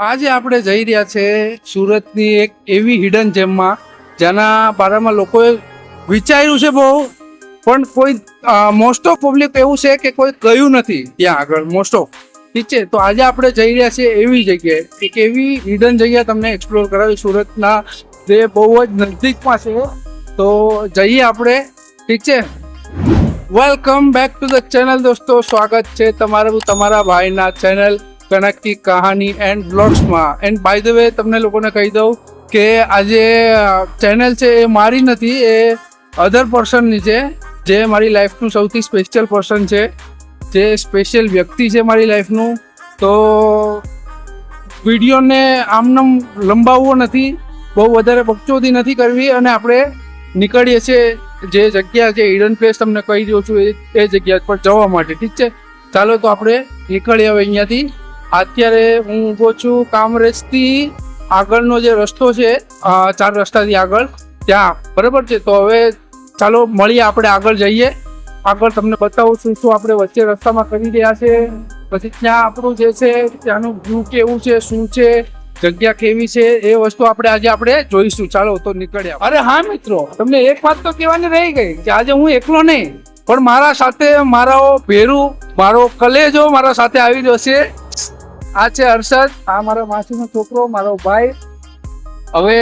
આજે આપણે જઈ રહ્યા છે સુરતની એક એવી હિડન જેમમાં જેના બારામાં લોકોએ વિચાર્યું છે બહુ, પણ કોઈ મોસ્ટ ઓફ પબ્લિક એવું છે કે કોઈ કહ્યું નથી ત્યાં આગળ મોસ્ટ ઓફ ઠીક છે? તો આજે આપણે જઈ રહ્યા છીએ એવી જગ્યાએ. એક એવી હિડન જગ્યા તમને એક્સપ્લોર કરાવી. સુરતના જે બહુ જ નજદીકમાં છે. તો જઈએ આપણે. ઠીક છે? Welcome back to the channel દોસ્તો. સ્વાગત છે તમારું, તમારા ભાઈના ચેનલ કનકની કહાની એન્ડ બ્લોગ્સમાં એન્ડ બાય ધ વે તમને લોકોને કહી દઉં કે આજે ચેનલ છે એ મારી નથી, એ અધર પર્સનની છે, જે મારી લાઈફનું સૌથી સ્પેશિયલ પર્સન છે, જે સ્પેશિયલ વ્યક્તિ છે મારી લાઈફનું તો વિડીયોને આમનામ લંબાવવો નથી, બહુ વધારે બકચોદી નથી કરવી અને આપણે નીકળીએ છીએ જે જગ્યા છે, હિડન પ્લેસ તમને કહી દઉં છું એ જગ્યા પર જવા માટે. ઠીક છે? ચાલો તો આપણે નીકળીએ હવે અહીંયાથી. અત્યારે હું ઊભો છું કામરેજથી આગળનો જે રસ્તો છે ચાર રસ્તાથી આગળ, ત્યાં. બરાબર છે? તો હવે ચાલો મળીએ આપણે આગળ જઈએ. આગળ તમને બતાવું છું શું આપણે વચ્ચે રસ્તામાં કરી રહ્યા છે. પછી ત્યાં આપણું જે છે, ત્યાંનું વ્યૂ કેવું છે, શું છે, જગ્યા કેવી છે, એ વસ્તુ આપણે આજે આપણે જોઈશું. ચાલો તો નીકળ્યા અરે હા, મિત્રો. તમને એક વાત તો કહેવાની રહી ગઈ કે આજે હું એકલો નહીં, પણ મારા સાથે મારો ભેરું, મારો કલેજો મારા સાથે આવી છે. આ છે હર્ષદ આ મારા માસીનો છોકરો મારો ભાઈ. હવે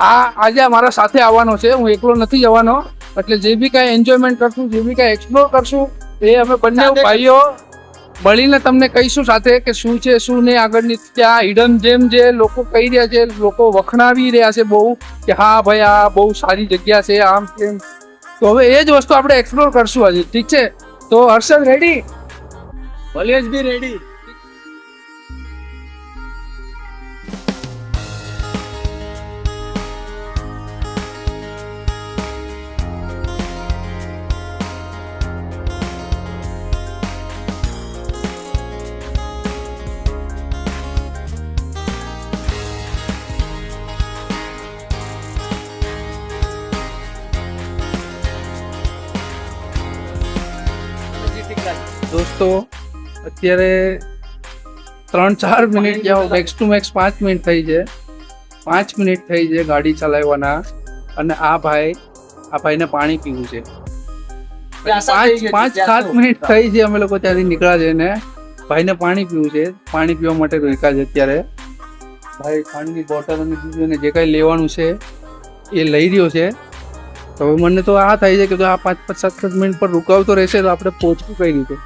આ આજે મારા સાથે આવવાનો છે હું એકલો નથી જવાનો એટલે જે બી કાંઈ એન્જોયમેન્ટ કરશું જે બી કાંઈ એક્સપ્લોર કરશું એ અમે બંને ભાઈઓ મળીને તમને કહીશું સાથે કે શું છે શું નહીં આગળની ત્યાં હિડન જેમ જે લોકો કહી રહ્યા છે લોકો વખણાવી રહ્યા છે બહુ કે હા ભાઈ આ બહુ સારી જગ્યા છે આમ તેમ. તો હવે એ જ વસ્તુ આપણે એક્સપ્લોર કરશું આજે ઠીક છે? તો Harshad ready always be ready અત્યારે ત્રણ ચાર મિનિટ જેવો મેક્સ ટુ મેક્સ પાંચ મિનિટ થઈ છે. પાંચ મિનિટ થઈ છે ગાડી ચલાવવાના. અને આ ભાઈ આ ભાઈને પાણી પીવું છે. પાંચ પાંચ સાત મિનિટ થઈ છે અમે લોકો ત્યાંથી નીકળ્યા છે ને. ભાઈને પાણી પીવું છે. પાણી પીવા માટે રોક્યા છે અત્યારે. ભાઈ પાણીની બોટલ અને બીજું જે કાંઈ લેવાનું છે એ લઈ રહ્યો છે. તો હવે મને તો આ થાય છે કે આ પાંચ પાંચ સાત સાત મિનિટ પર રોકાવતો રહેશે તો આપણે પહોંચવું કઈ રીતે?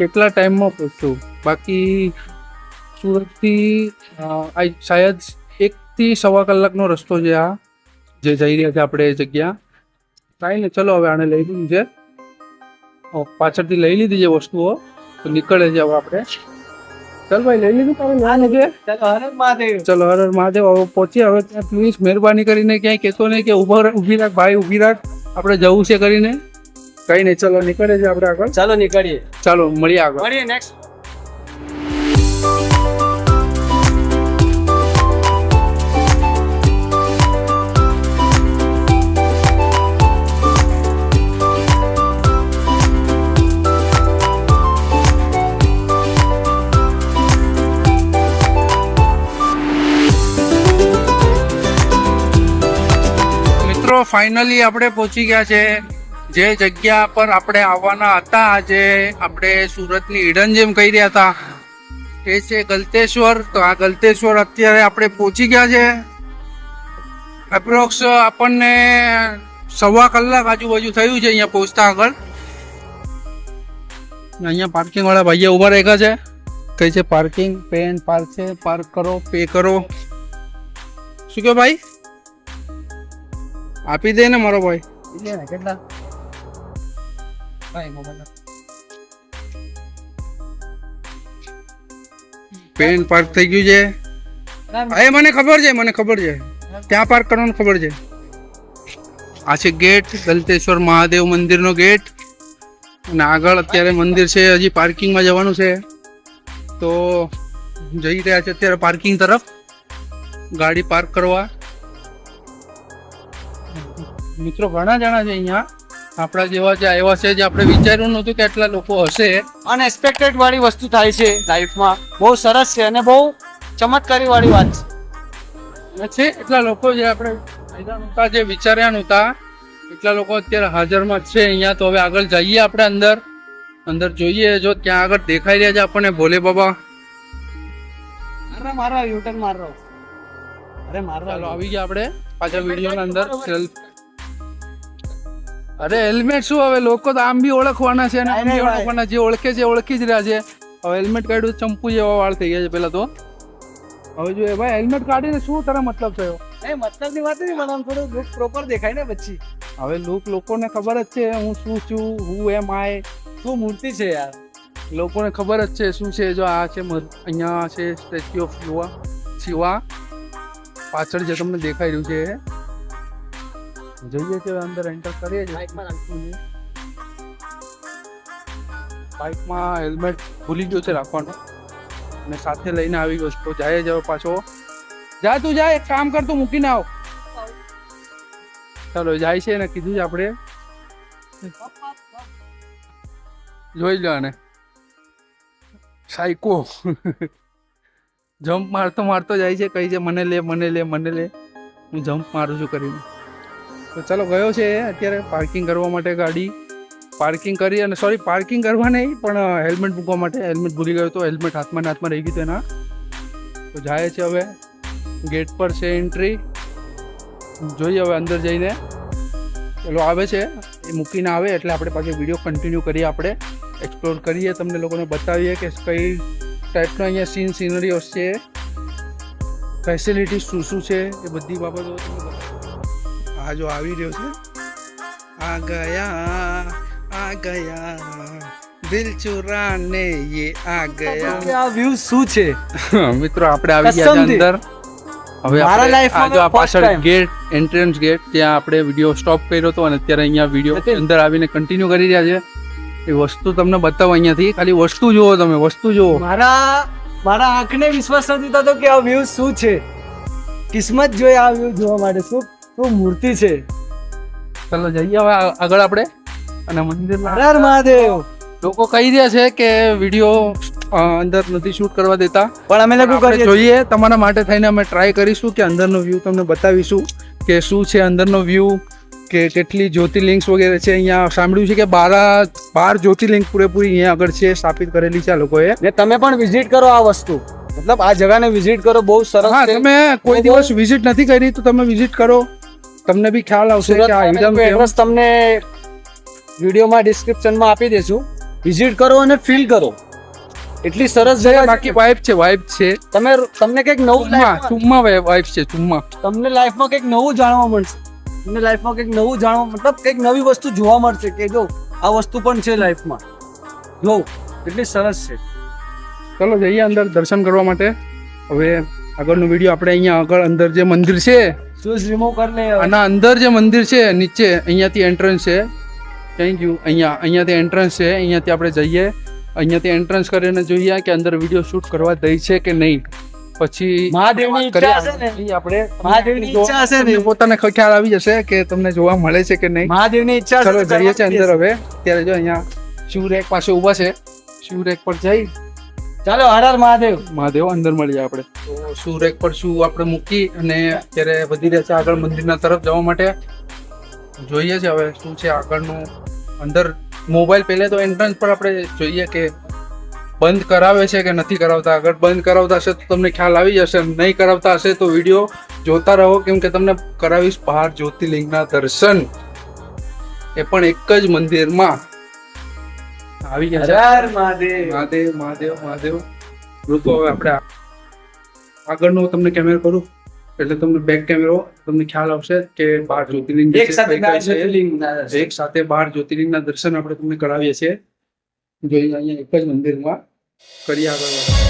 કેટલા ટાઈમમાં પહોંચશું બાકી સુરતથી આઈ શાયદ એકથી સવા કલાકનો રસ્તો છે આ જે જઈ રહ્યા છે આપણે એ જગ્યા. કાંઈ નહીં ચલો હવે આને લઈ લીધું છે. પાછળથી લઈ લીધી છે વસ્તુઓ. તો નીકળે છે હવે આપણે. ચાલ ભાઈ લઈ લીધું તમે ના લીધે ચાલો હરે મહાદેવ. ચલો હર મહાદેવ. હવે પહોંચી હવે ત્યાં પ્લીઝ મહેરબાની કરીને ક્યાંય કહેતો નહીં કે ઊભો ઊભી રાખ ભાઈ ઊભી રાખ. આપણે જવું છે કરીને. કઈ નહીં ચલો નીકળે છે આપણે આગળ. ચાલો નીકળીએ. ચાલો મળીએ આગળ. મળીએ નેક્સ્ટ મિત્રો ફાઇનલી આપણે પહોંચી ગયા છે. જે જગ્યા પર આપણે આવવાના હતા આજે આપણે સુરતની ઈડન જેમ કહી રહ્યા હતા, એ છે ગલતેશ્વર. તો આ ગલતેશ્વર અત્યારે આપણે પહોંચી ગયા છે. એપ્રોક્સ આપણને સવા કલાક આજુબાજુ થયું છે અહીંયા પહોંચતા આગળ. અહીંયા પાર્કિંગ વાળા ભાઈએ ઊભા રાખ્યા છે. કઈ છે પાર્કિંગ પેન પાર્ક છે પાર્ક કરો પે કરો. શું કહો ભાઈ? આપી દે ને મારો ભાઈ. કેટલા? પેન પાર્ક થઈ ગયું છે? એ મને ખબર છે મને ખબર છે. ત્યાં પાર્ક કરવાનું ખબર છે. આ છે ગેટ દલતેશ્વર મહાદેવ મંદિરનો ગેટ અને આગળ અત્યારે મંદિર છે હજી પાર્કિંગમાં જવાનું છે. તો જઈ રહ્યા છે અત્યારે પાર્કિંગ તરફ. ગાડી પાર્ક કરવા. મિત્રો ઘણા જણા છે અહીંયા. આપણા જેવા જે આવ્યા છે જે આપણે વિચાર્યું નહોતું કે આટલા લોકો હશે. અનએક્સપેક્ટેડ વાળી વસ્તુ થાય છે લાઈફમાં બહુ સરસ છે અને બહુ ચમત્કારી વાળી વાત છે. છે એટલા લોકો જે આપણે ફાયદા નહોતા જે વિચાર્યા નહોતા એટલા લોકો અત્યારે હાજરમાં છે અહીંયા. તો હવે આગળ જઈએ આપણે અંદર. અંદર જોઈએ જો ત્યાં આગળ દેખાઈ રહ્યા છે આપણને. ભોલે બાબા. અરે મારો યુટર્ન મારો અરે મારો ચાલો આવી ગયા આપણે પાછા વિડીયોના અંદર. સેલ્ફ અરે હેલ્મેટ શું હવે? લોકો તો આમ બી ઓળખવાના છે અને આમ બી ઓળખવાના જે ઓળખે છે ઓળખી જ રહ્યા છે. હવે હેલ્મેટ કાઢ્યું ચંપુ જેવા વાળ થઈ ગયા છે પેલા તો. હવે જો ભાઈ હેલ્મેટ કાઢીને શું તારા મતલબ થયો? એ મતલબની વાત નહીં મને થોડું લુક પ્રોપર દેખાય ને પછી. હવે લુક લોકોને ખબર જ છે હું શું છું હું એમ આય શું મૂર્તિ છે યાર? લોકોને ખબર જ છે શું છે જો આ છે અહીંયા છે સ્ટેચ્યુ ઓફ યુવા શિવા. પાછળ જે તમને દેખાઈ રહ્યું છે. જઈએ છે અંદર એન્ટર કરીએ છીએ. બાઇકમાં હેલ્મેટ ભૂલી ગયો છે રાખવાનું. અને સાથે લઈને આવી ગયો તો જાય જાવ પાછો. જા તું જાય એક કામ કર તું મૂકીને આવ. ચાલો જાય છે ને કીધું છે આપણે. જોઈ લો ને સાયકો. જમ્પ મારતો મારતો જાય છે કઈ છે મને લે મને લે મને લે. હું જમ્પ મારું છું કરીને. તો ચાલો ગયો છે અત્યારે પાર્કિંગ કરવા માટે ગાડી. પાર્કિંગ કરી અને સોરી પાર્કિંગ કરવા નહીં, પણ હેલ્મેટ મૂકવા માટે હેલ્મેટ ભૂલી ગયો તો હેલ્મેટ હાથમાં હાથમાં રહી ગયું હતું એના. તો જાય છે હવે. ગેટ પર છે એન્ટ્રી જોઈએ હવે અંદર જઈને. પેલો આવે છે. એ મૂકીને આવે એટલે આપણે પાછો વીડિયો કન્ટિન્યુ કરીએ આપણે. એક્સપ્લોર કરીએ, તમને લોકોને બતાવીએ કે કઈ ટાઈપનો અહીંયા સીન સિનરીઓ છે ફેસિલિટી શું શું છે, એ બધી બાબતો તમને આ જો આવી રહ્યો છે. આ ગયા આ ગયા. દિલ ચુરાને યે આ ગયા. આ વ્યૂ શું છે? મિત્રો આપણે આવી ગયા અંદર. હવે મારા આપણે માં આ જો આ first પાછળ ગેટ એન્ટ્રન્સ ગેટ ત્યાં આપણે વિડિયો સ્ટોપ કર્યો હતો અને અત્યારે અહીંયા વીડિયો. અંદર આવીને કન્ટિન્યુ કરી રહ્યા છે. એ વસ્તુ તમને બતાવો અહીંયાથી. ખાલી વસ્તુ જુઓ તમે વસ્તુ જુઓ. મારા મારા આંખને વિશ્વાસ નથી થતો કે આ વ્યૂ શું છે. કિસ્મત જોઈએ આ વ્યૂ જોવા માટે શું? શું મૂર્તિ છે. ચાલો જઈએ હવે આગળ આપણે. અને મંદિર હર મહાદેવ. લોકો કહી રહ્યા છે કે વીડિયો અંદર નથી શૂટ કરવા દેતા. પણ અમે લોકો કરીએ જોઈએ તમારા માટે થઈને અમે ટ્રાય કરીશું કે અંદરનો વ્યૂ તમને બતાવીશું કે શું છે અંદરનો વ્યૂ કે કેટલી જ્યોતિર્લિંગ્સ વગેરે છે. અહીંયા સાંભળ્યું છે કે બાર બાર જ્યોતિર્લિંગ પૂરેપૂરી અહીંયા આગળ છે સ્થાપિત કરેલી છે આ લોકોએ. ને તમે પણ વિઝિટ કરો આ વસ્તુ. મતલબ આ જગાને વિઝિટ કરો બહુ સરસ હા તમે કોઈ દિવસ વિઝિટ નથી કરી તો તમે વિઝિટ કરો. તમને બી ખ્યાલ આવશે કે આ કેમ એડ્રેસ તમને વિડીયોમાં ડિસ્ક્રિપ્શનમાં આપી દેશું. વિઝિટ કરો અને ફીલ કરો. એટલી સરસ જગ્યા બાકી વાઇફ છે વાઇફ છે. તમે તમને કંઈક નવું ચુમ્મા વાઇફ છે ચુમ્મા. તમને લાઈફમાં કંઈક નવું જાણવા મળશે. તમને લાઈફમાં કંઈક નવું જાણવા મતલબ કંઈક નવી વસ્તુ જોવા મળશે કે જો આ વસ્તુ પણ છે લાઈફમાં. જો એટલી સરસ છે. ચલો જઈએ અંદર દર્શન કરવા માટે. હવે આગળનો વીડિયો આપણે અહીંયા આગળ અંદર જે મંદિર છે શૂઝ રિમૂવ કરી આના અંદર જે મંદિર છે નીચે અહીંયાથી એન્ટ્રન્સ છે. થેન્ક યુ અહીંયા અહીંયાથી એન્ટ્રન્સ છે અહીંયાથી આપણે જઈએ. અહીંયાથી એન્ટ્રન્સ કરીને જોઈએ કે અંદર વીડિયો શૂટ કરવા દઈ છે કે નહીં. પછી મહાદેવની ઈચ્છા હશે ને? આપણે મહાદેવની ઈચ્છા હશે ને? પોતાને ખ્યાલ આવી જશે કે તમને જોવા મળે છે કે નહીં. મહાદેવની ઈચ્છા છે જઈએ છે અંદર હવે. ત્યારે જો અહીંયા શિવરેક પાસે ઊભા છે. શિવરેક પર જઈ ચાલો હર મહાદેવ. મહાદેવ અંદર મળીએ આપણે. તો રેક પર શું આપણે મૂકી અને અત્યારે વધી રહ્યા છે આગળ મંદિરના તરફ જવા માટે. જોઈએ છે હવે શું છે આગળનું. અંદર મોબાઈલ પહેલે તો એન્ટ્રન્સ પર આપણે જોઈએ કે બંધ કરાવે છે કે નથી કરાવતા. આગળ બંધ કરાવતા હશે તો તમને ખ્યાલ આવી જશે. નહીં કરાવતા હશે તો વીડિયો જોતા રહો કેમ કે તમને કરાવીશ બહાર જ્યોતિર્લિંગના દર્શન. એ પણ એક જ મંદિરમાં આવી ગયા છે. મહાદેવ. મહાદેવ મહાદેવ મહાદેવ. લોકો હવે આપણે આગળનો તમને કેમેરો કરું. એટલે તમને બેક કેમેરો તમને ખ્યાલ આવશે કે બાર જ્યોતિર્લિંગ એક સાથે. એક સાથે બાર જ્યોતિર્લિંગના દર્શન આપણે તમને કરાવીએ છીએ. જોઈએ અહીંયા એક જ મંદિરમાં. કરી આગળ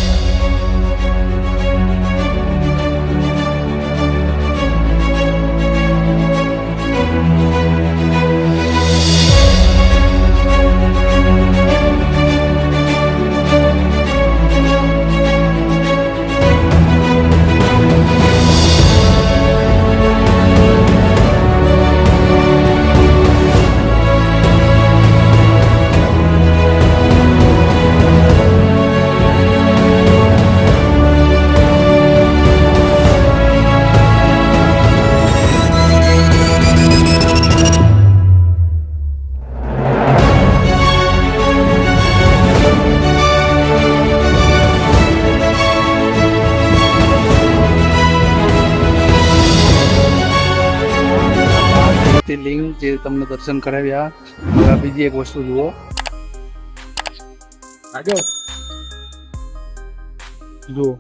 તમને દર્શન કરાવ્યા હવે આ બીજી એક વસ્તુ જુઓ. આજો. જુઓ.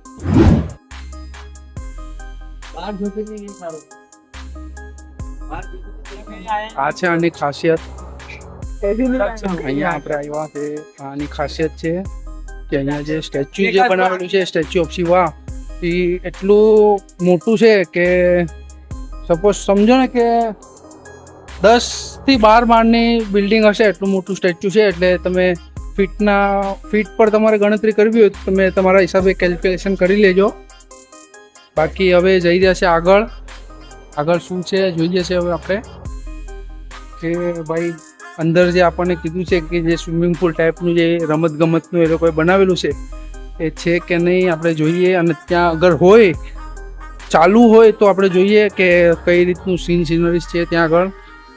આ છે આની ખાસિયત. અહીંયા આપણે આવ્યા છે. આની ખાસિયત છે કે અહીંયા જે સ્ટેચ્યુ જે બનાવેલું છે સ્ટેચ્યુ ઓફ શિવા એ એટલું મોટું છે કે સપોઝ સમજો ને કે દસથી બાર માળની બિલ્ડિંગ હશે, એટલું મોટું સ્ટેચ્યુ છે, એટલે તમે ફીટના ફીટ પર તમારે ગણતરી કરવી હોય તો તમે તમારા હિસાબે કેલ્ક્યુલેશન કરી લેજો. બાકી હવે જઈ રહ્યા છે આગળ. આગળ શું છે જોઈએ છે હવે આપણે. કે ભાઈ અંદર જે આપણને કીધું છે કે જે સ્વિમિંગ પુલ ટાઈપનું જે રમત ગમતનું એ લોકોએ બનાવેલું છે, એ છે કે નહીં આપણે જોઈએ. અને ત્યાં અગર હોય, ચાલુ હોય તો આપણે જોઈએ કે કઈ રીતનું સીન સિનરીઝ છે ત્યાં આગળ.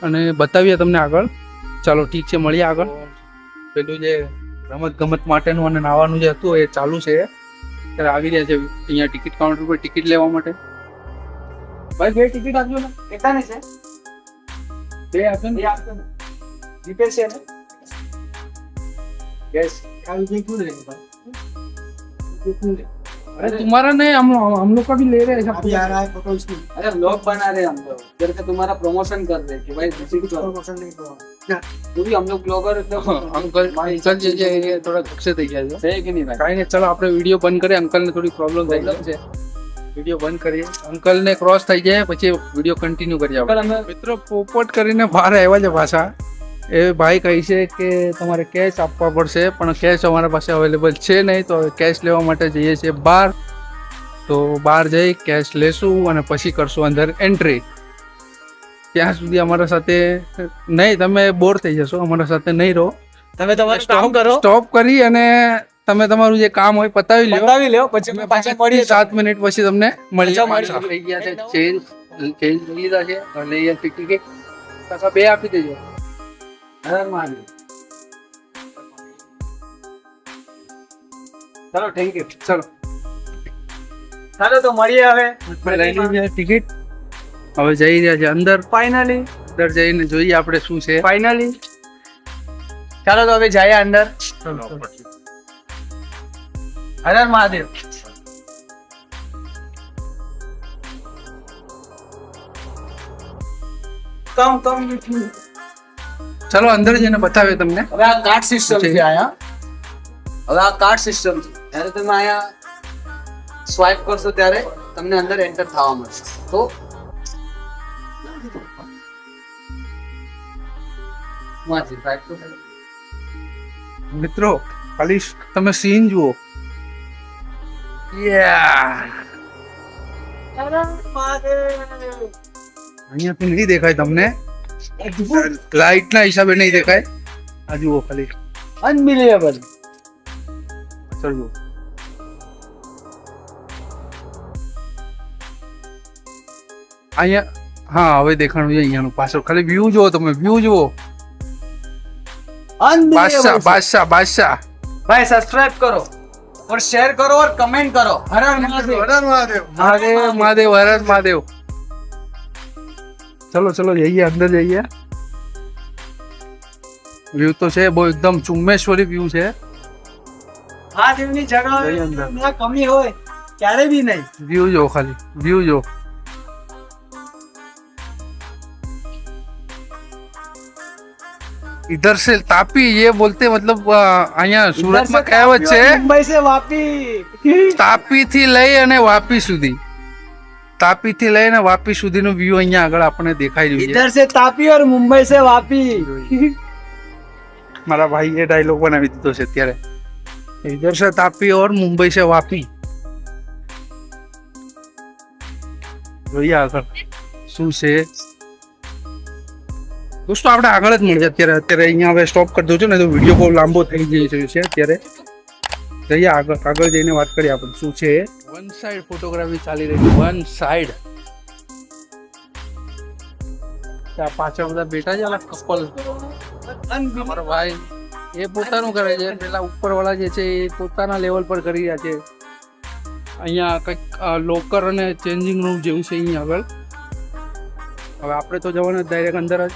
અને બતાવીએ તમને આગળ. ચાલો ઠીક છે મળીએ આગળ. પેલું જે રમત ગમત માટેનું અને નાવાનું જે હતું એ ચાલુ છે. ત્યારે આવી રહ્યા છે અહીંયા ટિકિટ કાઉન્ટર પર ટિકિટ લેવા માટે. ભાઈ બે ટિકિટ આપજો ને. કેટલાની છે? બે આપજો ને? આપજો ને. જીપે છે ને? યસ આવી જઈ કુલ ભાઈ? કુલ अरे तुम्हारा नहीं हम हम लोग का भी ले रहे हैं अभी आ रहा है फोटो इसकी अरे ब्लॉग बना रहे हैं हम लोग इधर से तुम्हारा प्रमोशन कर रहे हैं कि भाई किसी को प्रमोशन नहीं करो जो भी हम लोग ब्लॉगर અંકલ અંકલ જે છે એ થોડા ગુસ્સે થઈ ગયા છે सही कि नहीं भाई કાંઈ નહીં ચલો આપણે વિડીયો બંધ કરીએ અંકલને થોડી પ્રોબ્લેમ થઈ ગઈ છે વિડીયો બંધ કરીએ અંકલને ક્રોસ થઈ જાય પછી વિડીયો કન્ટિન્યુ કરીએ આપણે अंकल हमें મિત્રો પોપટ કરીને બહાર આવ્યા છે પાછા એ ભાઈ કહે છે કે તમારે કેશ આપવા પડશે પણ કેશ અમારા પાસે અવેલેબલ છે નહીં તો કેશ લેવા માટે જઈએ છીએ બહાર. તો બહાર જઈ કેશ લેશું અને પછી કરશું અંદર એન્ટ્રી ત્યાં સુધી અમારા સાથે નહીં તમે બોર થઈ જશો અમારા સાથે નહીં રહો. તમે તમારું કામ કરો. સ્ટોપ કરી અને તમે તમારું જે કામ હોય પતાવી લો પતાવી લ્યો પછી પાછા મળીએ સાત મિનિટ પછી તમને મળી. ગયા છે ચેન્જ ચેન્જ લઈ લીધા છે. અને અહીંયા ટિકિટ બે આપી દેજો. હર મહાદેવ ચલો થેન્ક યુ ચલો ચાલો તો મળીએ હવે. આપણે લઈ લીધી છે ટિકિટ હવે જઈ રહ્યા છે અંદર. ફાઇનલી અંદર જઈને જોઈએ આપણે શું છે. ફાઇનલી ચાલો તો હવે જઈએ અંદર. હર હર મહાદેવ. કમ કમ ચલો અંદર જઈને બતાવે તમને. હવે આ કાર્ડ સિસ્ટમ છે. આયા હવે આ કાર્ડ સિસ્ટમ છે. જ્યારે તમે આયા સ્વાઇપ કરશો ત્યારે તમને અંદર એન્ટર થવા મળશે. તો. મિત્રો ખાલી તમે સીન જુઓ. અહીંયાથી નહીં દેખાય તમને. લાઇટ ના હિસાબે નહીં દેખાય આ જુઓ ખાલી Unbelievable. ચલ જુઓ અહીંયા હા હવે દેખાણું છે અહીંયાનું પાછળ ખાલી વ્યૂ જુઓ તમે વ્યૂ જુઓ બાદશાહ Unbelievable. બાદશાહ બાદશાહ भाई सब्सक्राइब करो और शेयर करो और कमेंट करो हर हर महादेव મહાદેવ મહાદેવ હર હર મહાદેવ ચલો ચલો જઈએ અંદર જઈએ વ્યૂ તો છે બહુ એકદમ ચુમ્મેશ્વરી વ્યૂ છે મહાદેવની જગા જઈ અંદર. ના કમી હોય ક્યારે બી નહીં व्यू जो खाली व्यू जो इधर से तापी ये बोलते मतलब अ, અહીંયા સુરતમાં કહેવત છે મુંબઈ સે વાપી તાપી થી લઈ અને વાપી સુધી તાપી થી લઈને વાપી સુધી નું વ્યૂ અહિયાં આગળ આપણને દેખાય રહ્યું છે. તાપી ઓર મુંબઈ સે વાપી. મારા ભાઈ એ ડાયલોગ બનાવી દીધો છે અત્યારે. ઇધર સે તાપી ઓર મુંબઈ છે વાપી. જોઈએ આગળ. શું છે? દોસ્તો આપણે આગળ જ મળશે અત્યારે. અત્યારે અહીંયા હવે સ્ટોપ કરી દઉં છું ને તો વીડિયો બહુ લાંબો થઈ ગયો છે અત્યારે. જઈએ આગળ આગળ જઈને વાત કરીએ આપણે શું છે વન સાઈડ ફોટોગ્રાફી ચાલી રહી છે વન સાઈડ ત્યાં પાછળ બધા બેઠા છે કપલ અમારો ભાઈ એ પોતાનું કરે છે પેલા ઉપરવાળા જે છે એ પોતાના લેવલ પર કરી રહ્યા છે અહીંયા કંઈક લોકર અને ચેન્જિંગ રૂમ જેવું છે અહીંયા આગળ હવે આપણે તો જવાના ડાયરેક્ટ અંદર જ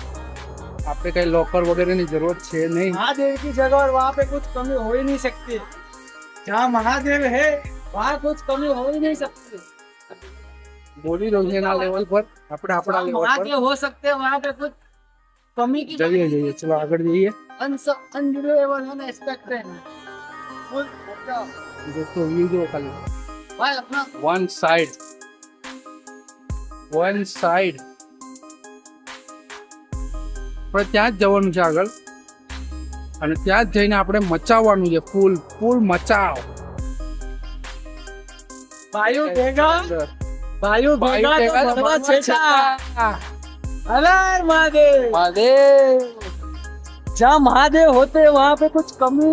આપણે કઈ લોકર વગેરેની જરૂરત છે નહીં महादेव की जगह और वहाँ पे कुछ कमी हो ही नहीं सकती जहाँ महादेव है वहाँ कुछ कमी हो ही नहीं सकती બોલી રહ્યું છે એના લેવલ પર આપણે આપણા जहाँ લેવલ પર महादेव हो सकते हैं वहाँ पे कुछ कमी की જઈએ જઈએ ચલો આગળ જઈએ अनबिलीवेबल है ना एक्सपेक्ट है फुल अच्छा। દોસ્તો વ્યૂ જો ખાલી भाई अपना વન સાઈડ વન સાઈડ આપણે ત્યાં જ જવાનું છે આગળ અને ત્યાં જ જઈને આપણે મચાવવાનું છે ફૂલ ફૂલ મચાવ वायु देगा वायु વાયુ देगा દેગા तो તો भगवान ભગવાન छेड़ा છેટા. अरे महादेव મહાદેવ जहाँ महादेव होते हैं वहाँ पे कुछ कमी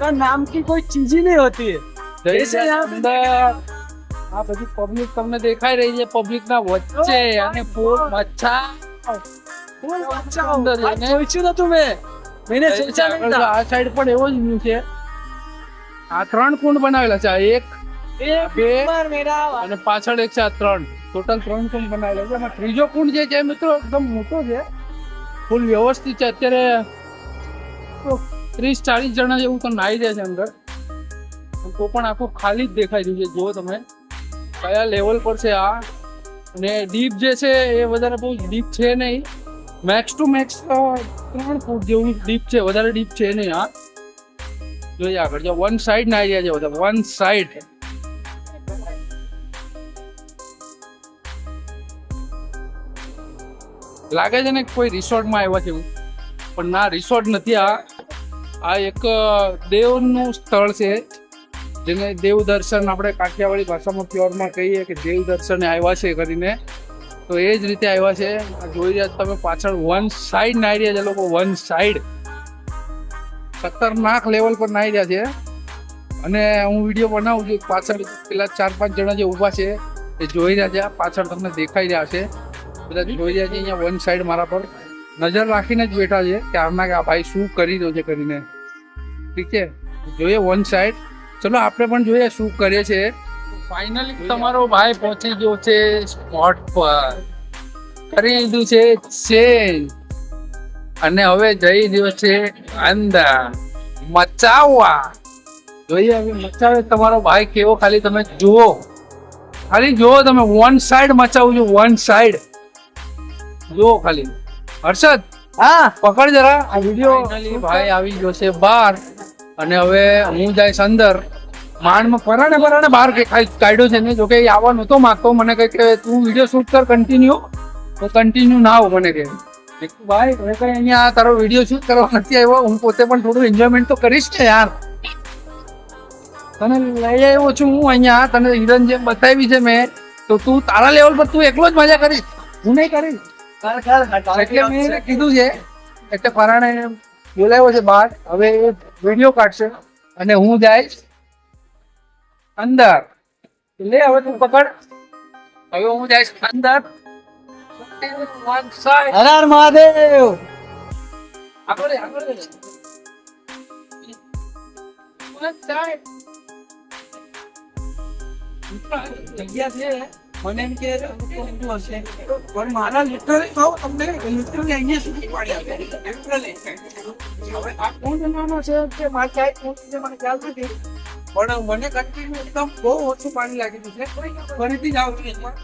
का नाम की कोई चीज ही नहीं होती है જય જૈસે યહાં પે અંદર આ બધી પબ્લિક તમને દેખાઈ રહી છે પબ્લિક ના વચ્ચે અને ફૂલ મચ્છા फुल अच्छा अंदर भाई जाने। सोचू ना આ સાઈડ પણ એવો જ વ્યૂ છે. આ ત્રણ કુંડ બનાવેલા છે. એક અને પાછળ એક છે આ ત્રણ. ટોટલ ત્રણ કુંડ બનાવેલા છે. ત્રીજો કુંડ જે છે મિત્રો એકદમ મોટો છે. ફૂલ વ્યવસ્થિત છે. અત્યારે ત્રીસ ચાલીસ જણા જેવું તો નાહી જાય છે અંદર. તો પણ આખો ખાલી જ દેખાઈ રહ્યું છે. જો તમે. કયા લેવલ પર છે આ. અને ડીપ જે છે એ વધારે બહુ ડીપ છે નહીં. મેક્સ ટુ મેક્સ ત્રણ ફૂટ જેવું ડીપ છે, વધારે ડીપ છે નહીં આ જોઈએ આગળ, જો વન સાઈડ ના રહ્યા છે બધા વન સાઈડ લાગે છે ને કોઈ રિસોર્ટમાં આવ્યા છે પણ ના રિસોર્ટ નથી આ આ એક દેવનું સ્થળ છે, જેને દેવ દર્શન આપણે કાઠિયાવાડી ભાષામાં પ્યોરમાં કહીએ કે દેવ દર્શને આવ્યા છે કરીને. તો એ જ રીતે આવ્યા છે. જોઈ રહ્યા તમે પાછળ વન સાઈડ નાઈ રહ્યા છે લોકો વન સાઈડ ખતરનાક લેવલ પર નાઈ રહ્યા છે. અને હું વીડિયો બનાવું છું, પાછળ પેલા ચાર પાંચ જણા જે ઊભા છે, એ જોઈ રહ્યા છે પાછળ તમને દેખાઈ રહ્યા છે. બધા જોઈ રહ્યા છે, અહીંયા વન સાઈડ મારા પર. નજર રાખીને જ બેઠા છે કે આમના કે આ ભાઈ શું કરી રહ્યો છે કરીને. ઠીક છે? જોઈએ વન સાઈડ ચલો, આપણે પણ જોઈએ શું કરીએ છે. ફાઇનલી તમારો ભાઈ પહોંચી ગયો છે સ્પોટ પર. કરી લીધું છે ચેન્જ અને હવે જઈ રહ્યો છે અંદર. મચાવવા. જોઈએ હવે મચાવે તમારો ભાઈ કેવો ખાલી તમે જુઓ. ખાલી જુઓ તમે વન સાઈડ મચાવું છું વન સાઈડ જુઓ ખાલી. હર્ષદ હા. પકડ જરા. આ વીડિયો ભાઈ આવી ગયો છે બહાર. અને હવે હું જઈશ અંદર. માંડમાં પરાણે પરાણે બહાર કાઢ્યો છે ને જોકે એ આવવા નહોતો માગતો મને કહે કે તું વીડિયો શૂટ કર કન્ટિન્યુ તો કન્ટિન્યુ ના આવું મને કહે ભાઈ હવે કઈ અહીંયા તારો વીડિયો શૂટ કરવા નથી આવ્યો. હું પોતે પણ થોડું એન્જોયમેન્ટ તો કરીશ ને યાર. તને લઈ આવ્યો છું હું અહીંયા. તને હિરન જેમ બતાવી છે મેં. તો તું તારા લેવલ પર તું એકલો જ મજા કરીશ. હું નહીં કરીશ. એટલે મેં કીધું છે એટલે ફરાણે બોલાવ્યો છે બહાર. હવે વીડિયો કાઢશે. અને હું જઈશ અંદર. લે હવે તું પકડ. હવે હું જઈશ અંદર. હર મહાદેવ. આગળ આગળ જગ્યા છે. મને એમ કે હશે. પણ મારા લિટરલી કહું તમને લિટરલી અહીંયા સુધી પાડ્યા હવે આ કોણ જમાનો છે? કે મારે ક્યાંય કોણ મને ખ્યાલ નથી. પણ મને કન્ટિન્યુ એકદમ બહુ ઓછું પાણી લાગી ગયું છે ફરીથી જ આવું એકવાર.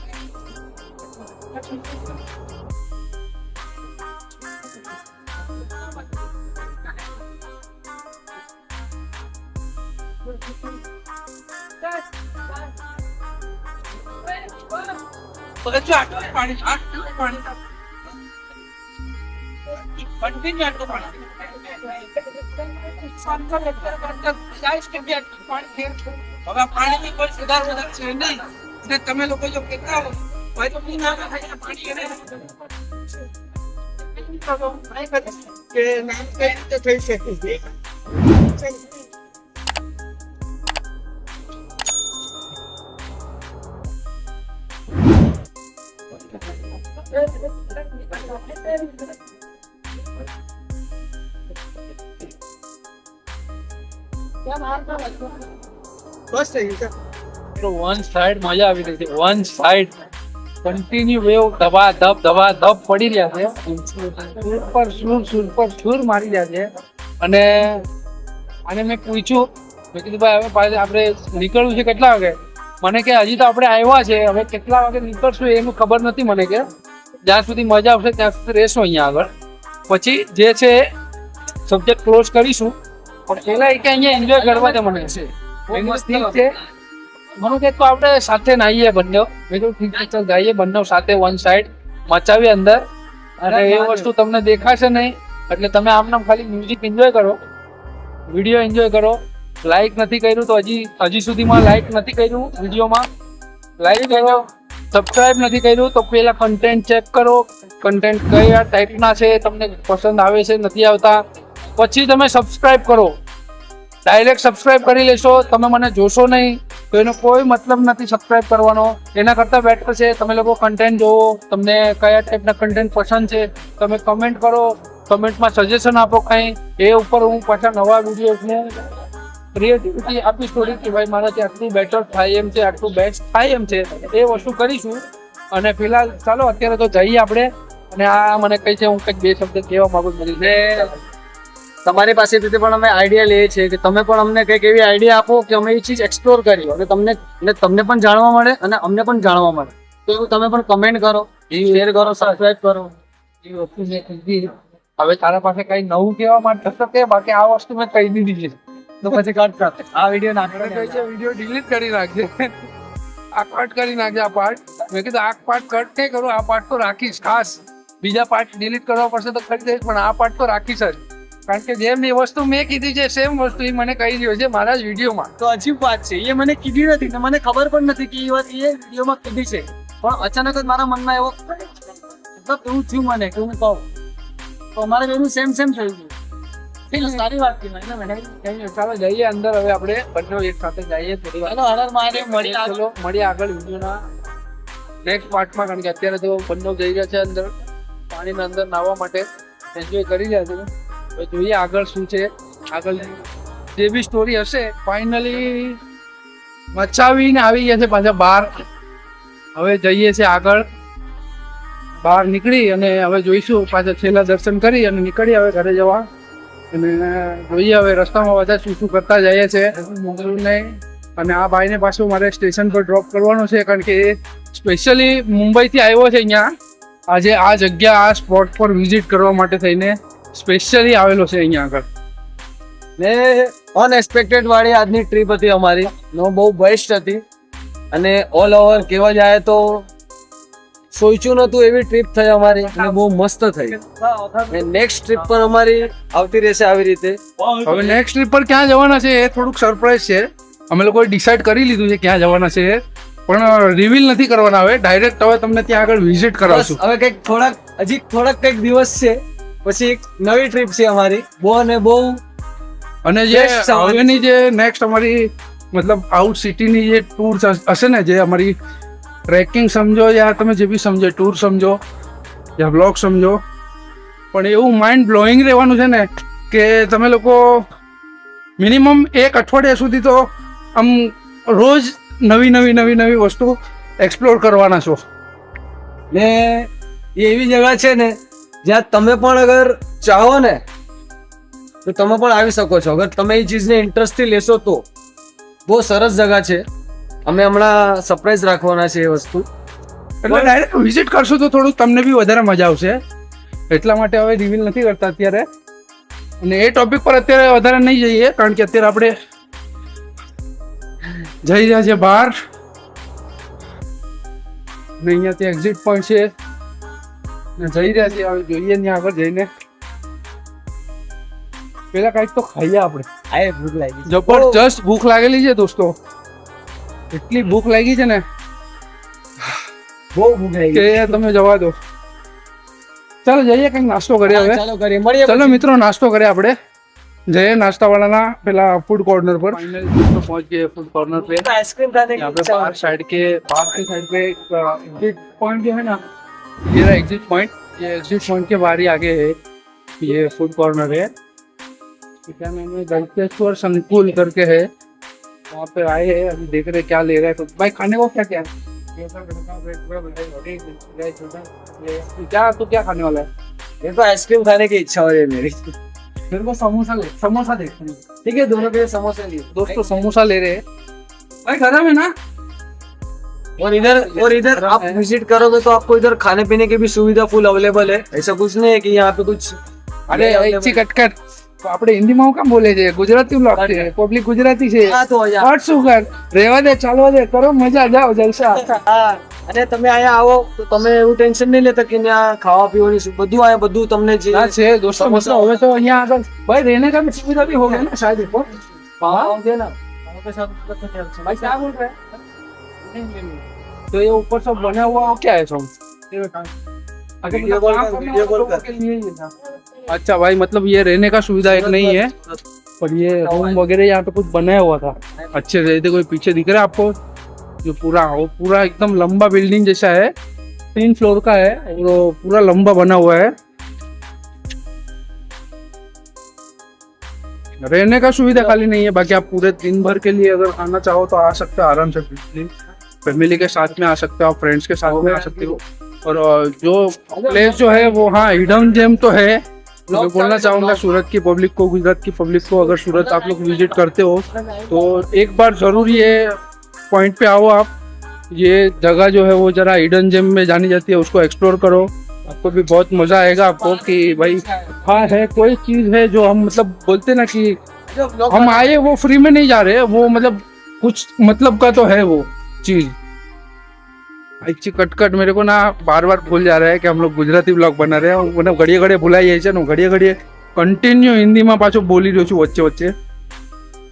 પાણી આટલું પાણી કન્ટિન્યુ છે તમે લોકો જો કહેતા હો કઈ રીતે થઈ શકે? છે બસ મારી રહ્યા છે. અને આને મેં પૂછ્યું. કીધું, ભાઈ, હવે આપણે નીકળવું છે કેટલા વાગે? મને કે, હજી તો આપણે આવ્યા છે. હવે કેટલા વાગે નીકળશું એનું ખબર નથી મને કે. જ્યાં સુધી મજા આવશે ત્યાં સુધી રહેશું અહીંયા આગળ. પછી જે છે સબ્જેક્ટ ક્લોઝ કરીશું. પણ પહેલા એક અહીંયા એન્જોય કરવા દે મને. છે. ઠીક છે. મને કે તો આપણે સાથે નાહીએ બંને. મેં કીધું ઠીક છે ચાલ જઈએ બંને સાથે વન સાઈડ મચાવીએ અંદર. અને એ વસ્તુ તમને દેખાશે નહીં. એટલે તમે આમ નામ ખાલી મ્યુઝિક એન્જોય કરો. વીડિયો એન્જોય કરો. લાઈક નથી કર્યું તો હજી હજી સુધીમાં લાઈક નથી કર્યું વિડીયોમાં. લાઈક કરો. સબસ્ક્રાઇબ નથી કર્યું તો પહેલાં કન્ટેન્ટ ચેક કરો. કન્ટેન્ટ કયા ટાઈપના છે, તમને પસંદ આવે છે, નથી આવતા, પછી તમે સબસ્ક્રાઈબ કરો. ડાયરેક્ટ સબસ્ક્રાઈબ કરી લેશો, તમે મને જોશો નહીં, તો એનો કોઈ મતલબ નથી સબસ્ક્રાઈબ કરવાનો. એના કરતાં બેટર છે, તમે લોકો કન્ટેન્ટ જોવો, તમને કયા ટાઈપના કન્ટેન્ટ પસંદ છે, તમે કમેન્ટ કરો કમેન્ટમાં સજેશન આપો કંઈ. એ ઉપર હું પાછા નવા વિડીયોને ક્રિએટિવિટી આપી સ્ટોરી કે ભાઈ મારાથી આટલું બેટર થાય એમ છે, આટલું બેસ્ટ થાય એમ છે, એ વસ્તુ કરીશું. અને ફિલહાલ ચાલો, અત્યારે તો જઈએ આપણે. અને આ મને કઈ છે હું કંઈક બે શબ્દ કહેવા માંગુ છું. ને તમારી પાસેથી પણ અમે આઈડિયા લઈએ છીએ કે તમે પણ અમને કંઈક એવી આઈડિયા આપો કે અમે એ ચીજ એક્સપ્લોર કરી અને તમને અને તમને પણ જાણવા મળે અને અમને પણ જાણવા મળે. તો એવું તમે પણ કમેન્ટ કરો શેર કરો સબસ્ક્રાઈબ કરો. એ વસ્તુ મેં હવે તારા પાસે કઈ નવું કહેવા માટે તો કે બાકી આ વસ્તુ મેં કહી દીધી છે. તો પછી કટ કર. આ વીડિયો નાખે કહે છે વીડિયો ડિલીટ કરી નાખજે. આ કટ કરી નાખજે આ પાર્ટ મેં કીધું આ પાર્ટ કટ નહીં કરું આ પાર્ટ તો રાખીશ ખાસ. બીજા પાર્ટ ડિલીટ કરવા પડશે તો કરી દઈશ પણ આ પાર્ટ તો રાખીશ જ. કારણ કે જેમ એ વસ્તુ મેં કીધી છે સેમ વસ્તુ એ મને કહી રહ્યો છે મારા જ વિડીયોમાં તો અજીબ વાત છે એ મને કીધી નથી ને મને ખબર પણ નથી કે એ વાત એ વિડીયોમાં કીધી છે. પણ અચાનક જ મારા મનમાં એવો મતલબ એવું થયું મને કે હું કહું. તો અમારે બેનું સેમ સેમ થયું હતું સારી વાત કહેવાય ચાલો જઈએ અંદર હવે આપણે બંને એક સાથે જઈએ થોડી વાર. મળીએ આગળ. વિડીયોના નેક્સ્ટ પાર્ટમાં કારણ કે અત્યારે તો બંને જઈ રહ્યા છે અંદર. પાણીના અંદર નાહવા માટે એન્જોય કરી રહ્યા છે. હવે જોઈએ આગળ શું છે. આગળ જે બી સ્ટોરી હશે ફાઇનલી મચાવીને આવી ગયા છે પાછા બહાર. હવે જઈએ છે આગળ. બહાર નીકળી અને હવે જોઈશું, પાછા છેલ્લા દર્શન કરી અને નીકળી હવે ઘરે જવા. અને જોઈએ હવે રસ્તામાં બધા શું શું કરતા જઈએ છે. નહીં અને આ ભાઈને પાછું મારે સ્ટેશન પર ડ્રોપ કરવાનો છે, કારણ કે સ્પેશિયલી મુંબઈથી આવ્યો છે અહીંયા. આજે આ જગ્યા, આ સ્પોટ પર વિઝિટ કરવા માટે થઈને સ્પેશિયલી આવેલો છે અહીંયા આગળ. ને અનએક્સપેક્ટેડ વાળી આજની ટ્રીપ હતી અમારી. નો બહુ બેસ્ટ હતી. અને ઓલ ઓવર કેવા જાય તો સોચ્યું નતું એવી ટ્રીપ થઈ અમારી અને બહુ મસ્ત થઈ. નેક્સ્ટ ટ્રીપ પર અમારી આવતી રહેશે આવી રીતે. હવે નેક્સ્ટ ટ્રીપ પર ક્યાં જવાના છે એ થોડુંક સરપ્રાઈઝ છે. અમે લોકોએ ડિસાઈડ કરી લીધું છે ક્યાં જવાના છે. પણ રિવીલ નથી કરવાના હવે. ડાયરેક્ટ હવે તમને ત્યાં આગળ વિઝિટ કરાવશું. હવે કંઈક થોડાક હજી થોડાક કંઈક દિવસ છે. પછી એક નવી ટ્રીપ છે અમારી. બહુ અને બહુ અને જે હવેની જે નેક્સ્ટ અમારી મતલબ આઉટ સિટીની જે ટૂર હશે ને જે અમારી ટ્રેકિંગ સમજો યા તમે જે બી સમજો ટૂર સમજો યા બ્લોગ સમજો. પણ એવું માઇન્ડ બ્લોઈંગ રહેવાનું છે ને કે તમે લોકો મિનિમમ એક અઠવાડિયા સુધી તો આમ રોજ નવી નવી નવી નવી વસ્તુ એક્સપ્લોર કરવાના છો. ને એ એવી જગા છે ને જ્યાં તમે પણ અગર ચાહો ને તો તમે પણ આવી શકો છો. અગર તમે એ ચીજને ઇન્ટરેસ્ટથી લેશો તો બહુ સરસ જગા છે. અમે હમણાં સરપ્રાઈઝ રાખવાના છે એ વસ્તુ. એટલે ડાયરેક્ટ વિઝિટ કરશો તો થોડુંક તમને બી વધારે મજા આવશે. એટલા માટે હવે રિવીલ નથી કરતા અત્યારે. અને એ ટોપિક પર અત્યારે વધારે નહીં જઈએ કારણ કે અત્યારે આપણે જઈ રહ્યા છે બહાર. ને અહીંયાથી એક્ઝિટ પોઈન્ટ છે. ને જઈ રહ્યા છે હવે જોઈએ ત્યાં આગળ જઈને. પેલા કંઈક તો ખાઈએ આપણે. આ એ ભૂખ લાગી. જબરજસ્ત ભૂખ લાગેલી છે દોસ્તો. એટલી ભૂખ લાગી છે ને. બહુ ભૂખ લાગી કે તમે જવા દો. ચાલો જઈએ કંઈક નાસ્તો કરીએ હવે. ચાલો કરીએ. મળીએ ચાલો મિત્રો નાસ્તો કરીએ આપણે. जय नाश्ता बनाना पहला फ़ूड कॉर्नर पर। तो पहुँच गए फ़ूड कॉर्नर पे। आइसक्रीम खाने साइड के पार्क के साइड पे एग्जिट पॉइंट जो है ना ये रहा एग्जिट पॉइंट ये एग्जिट पॉइंट के बाहर ही आगे है ये फ़ूड कॉर्नर है। क्या मैंने संकुल करके है। वहाँ पे आए है अभी देख रहे क्या ले रहे हैं। तो भाई खाने को क्या क्या क्या तू क्या खाने वाला है? ये तो आइसक्रीम खाने की इच्छा हो रही है मेरी। मेरे को समोसा ले समोसा देख ठीक है दोनों के लिए समोसे लिए दोस्तों समोसा ले रहे हैं भाई गरम है ना और इधर और इधर आप विजिट करोगे तो आपको इधर खाने पीने की भी सुविधा फुल अवेलेबल है ऐसा कुछ नहीं है कि यहाँ पे कुछ અરે એચી કટકટ તો આપણે હિન્દીમાં હું કામ બોલે છે ગુજરાતી બ્લોગ છે પબ્લિક ગુજરાતી છે હા તો અહીંયા વાત શું કર રહેવા દે ચાલવા દે કરો મજા જાઓ જલસા હા અને તમે અહીંયા આવો તો તમે એવું ટેન્શન નહીં લેતા કે અહીંયા ખાવા પીવાની બધું અહીંયા બધું તમને જે છે દોસ્તો મસલો હવે તો અહીંયા આગળ ભાઈ रहने का भी सुविधा भी हो गया ना शायद देखो पाव देना पे सब भाई क्या बोल रहे तो ये ऊपर सब बना हुआ क्या है सब अच्छा भाई मतलब ये रहने का सुविधा एक नहीं है पर ये रूम वगैरह यहाँ पे कुछ बनाया हुआ था अच्छे से देखो पीछे दिख रहा है आपको जो पूरा वो पूरा एकदम लंबा बिल्डिंग जैसा है। तीन फ्लोर का है और वो पूरा लंबा बना हुआ है। रहने का सुविधा खाली नहीं है बाकी आप पूरे दिन भर के लिए अगर आना चाहो तो आ सकते हो आराम से फैमिली के साथ में आ सकते हो आप फ्रेंड्स के साथ में आ सकते हो। और जो प्लेस जो है वो हाँ हिडन जेम तो है। मैं बोलना चाहूँगा सूरत की पब्लिक को गुजरात की पब्लिक को अगर सूरत आप लोग विज़िट करते हो तो एक बार ज़रूर ये पॉइंट पे आओ आप ये जगह जो है वो जरा हिडन जेम में जानी जाती है उसको एक्सप्लोर करो आपको भी बहुत मजा आएगा आपको कि भाई हाँ है कोई चीज है जो हम मतलब बोलते ना कि हम आए वो फ्री में नहीं जा रहे वो मतलब कुछ मतलब का तो है वो चीज अच्छी कटकट मेरे को ना बार बार भूल जा रहा है कि हम लोग ગુજરાતી બ્લોગ બના રહ્યા હું મને ઘડીએ ઘડીએ ભૂલાઈ જાય છે ને હું ઘડીએ ઘડીએ કન્ટિન્યુ હિન્દીમાં પાછું બોલી રહ્યો છું વચ્ચે વચ્ચે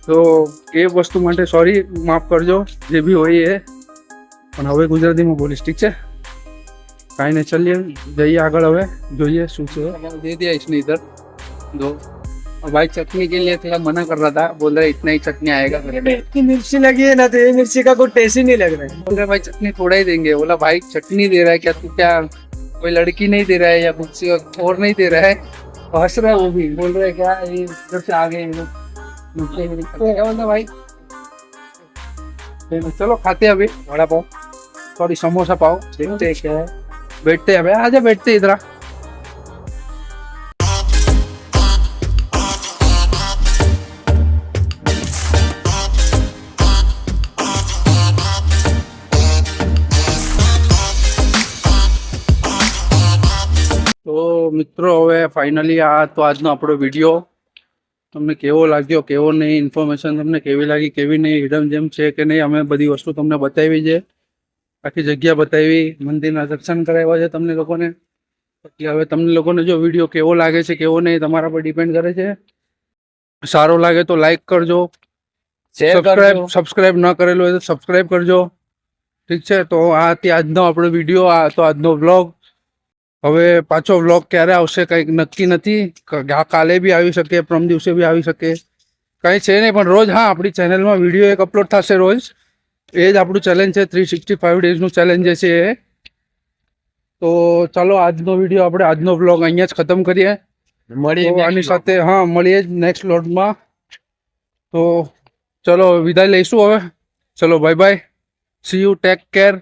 તો એ વસ્તુ માટે સોરી માફ કરજો જે બી હોય એ પણ હવે ગુજરાતીમાં બોલીશ ઠીક છે કાંઈ નહીં ચલીએ જઈએ આગળ હવે જોઈએ શું છે दे दिया इसने इधर दो और भाई चटनी के लिए थोड़ा मना कर रहा था बोल रहा है इतना ही चटनी आएगा करके इतनी मिर्ची लगी है ना तो ये मिर्ची का कोई टेस्ट ही नहीं लग रहा है बोल रहे भाई चटनी थोड़ा ही देंगे बोला भाई चटनी दे रहा है क्या तू क्या कोई लड़की नहीं दे रहा है या कुछ और नहीं दे रहा है हंस रहा है वो भी बोल रहे हैं, क्या ये इधर से आ गए ये लोग नीचे ही निकल गए। क्या बोलता भाई चलो खाते हैं अभी वड़ा पाव सॉरी समोसा पाव देखते हैं क्या है बैठते हैं अभी आजा बैठते हैं इधर आ। તો મિત્રો હવે ફાઇનલી આ તો આજનો આપણો વિડીયો તમને કેવો લાગ્યો કેવો નહીં ઇન્ફોર્મેશન તમને કેવી લાગી કેવી નહીં હિડમ જેમ છે કે નહીં અમે બધી વસ્તુ તમને બતાવી છે. આખી જગ્યા બતાવી મંદિરના દર્શન કરાવ્યા છે તમને લોકોને. એટલે હવે તમને લોકોને જો વીડિયો કેવો લાગે છે કેવો નહીં તમારા પર ડિપેન્ડ કરે છે. સારો લાગે તો લાઈક કરજો. સબસ્ક્રાઇબ સબસ્ક્રાઇબ ન કરેલું હોય તો સબસ્ક્રાઈબ કરજો. ઠીક છે? તો આ આજનો આપણો વીડિયો આ તો આજનો બ્લોગ હવે પાછો વ્લોગ ક્યારે આવશે કંઈક નક્કી નથી. કાલે બી આવી શકે પ્રમ દિવસે બી આવી શકે. કંઈ છે નહીં પણ રોજ હા આપણી ચેનલમાં વીડિયો એક અપલોડ થશે રોજ. એ જ આપણું ચેલેન્જ છે થ્રી સિક્સટી ફાઇવ ડેઝનું ચેલેન્જ જે છે એ. તો ચાલો આજનો વીડિયો આપણે આજનો વ્લોગ અહીંયા જ ખતમ કરીએ. મળીએ આની સાથે હા મળીએ જ નેક્સ્ટ લોટમાં તો ચલો વિદાય લઈશું હવે. ચલો bye bye see you take care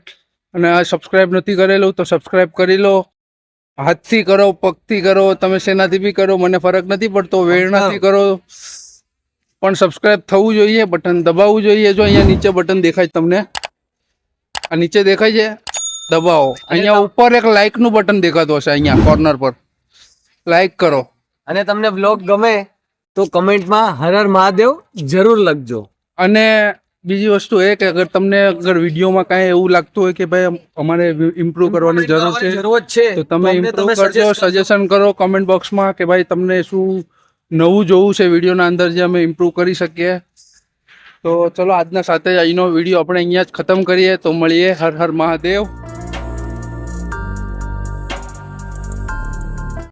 અને આ સબસ્ક્રાઇબ નથી કરેલું તો સબસ્ક્રાઇબ કરી લો. હાથથી કરો પગથી કરો તમે શેનાથી બી કરો મને ફરક નથી પડતો વેરણાથી કરો. પણ સબસ્ક્રાઇબ થવું જોઈએ બટન દબાવવું જોઈએ. જો અહીંયા નીચે બટન દેખાય તમને. આ નીચે દેખાય છે? દબાવો. અહીંયા ઉપર એક લાઇકનું બટન દેખાતું હશે અહીંયા કોર્નર પર. લાઇક કરો. અને તમને બ્લોગ ગમે તો કમેન્ટમાં હર હર મહાદેવ જરૂર લખજો. અને બીજી વસ્તુ એ કે અગર તમને અગર વિડીયોમાં કાંઈ એવું લાગતું હોય કે ભાઈ અમારે ઇમ્પ્રુવ કરવાની જરૂર છે જરૂર છે. તો તમે ઇમ્પ્રુવ કરજો સજેશન કરો કોમેન્ટ બોક્સમાં કે ભાઈ તમને શું નવું જોવું છે વિડીયોના અંદર જે અમે ઇમ્પ્રુવ કરી શકીએ. તો ચલો આજના સાથે અહીંનો વીડિયો આપણે અહીંયા જ ખતમ કરીએ. તો મળીએ. હર હર મહાદેવ.